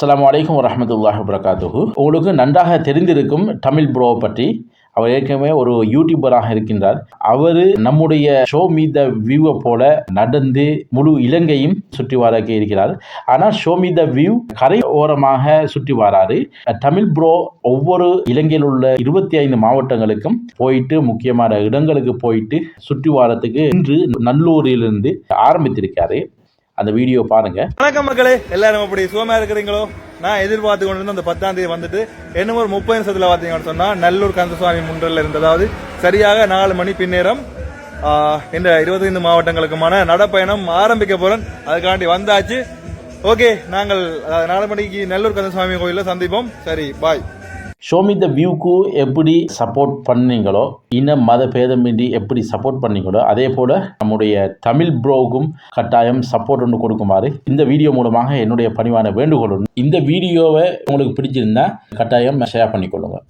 அஸ்லாம் அலைக்கும் வரமத்துல்லாஹ் வபரகாத்துஹு. உங்களுக்கு நன்றாக தெரிந்திருக்கும் தமிழ் ப்ரோ பற்றி அவர் ஏற்கனவே ஒரு யூடியூபராக இருக்கின்றார். அவர் நம்முடைய ஷோ மீ த வியூவை போல நடந்து முழு இலங்கையும் சுற்றி வரக்க இருக்கிறார். ஆனால் ஷோ மீ த வியூ கரை ஓரமாக சுற்றி வராரு. தமிழ் ப்ரோ ஒவ்வொரு இலங்கையில் உள்ள இருபத்தி ஐந்து மாவட்டங்களுக்கும் போயிட்டு முக்கியமான இடங்களுக்கு போயிட்டு சுற்றி வாரத்துக்கு இன்று நல்லூரிலிருந்து ஆரம்பித்திருக்காரு. அந்த வீடியோ பாருங்க. வணக்கம் மக்களே எல்லாரும் அப்படி சுகமா இருக்கிறீங்களோ? நான் எதிர்பார்த்து கொண்டு இருந்த அந்த பத்தாம் தேதி வந்துட்டு என்ன ஒரு முப்பது நிமிஷத்துல பாத்தீங்கன்னு சொன்னா நல்லூர் கந்தசுவாமி முன்றல்ல இருந்ததாவது சரியாக நாலு மணி பின்னேரம் இந்த இருபத்தைந்து மாவட்டங்களுக்குமான நடப்பயணம் ஆரம்பிக்க போறேன். அதுக்காண்டி வந்தாச்சு. ஓகே நாங்கள் நாலு மணிக்கு நல்லூர் கந்தசுவாமி கோயிலில் சந்திப்போம். சரி பாய் ஷோமி த வியூக்கு எப்படி சப்போர்ட் பண்ணீங்களோ இன மத பேதமின்றி எப்படி சப்போர்ட் பண்ணீங்களோ அதே போல் நம்முடைய தமிழ் ப்ரோவுக்கும் கட்டாயம் சப்போர்ட் ஒன்று கொடுக்குமாறு இந்த வீடியோ மூலமாக என்னுடைய பணிவான வேண்டுகோள் இந்த வீடியோவை உங்களுக்கு பிடிச்சிருந்தா கட்டாயம் ஷேர் பண்ணிக்கொள்ளுங்க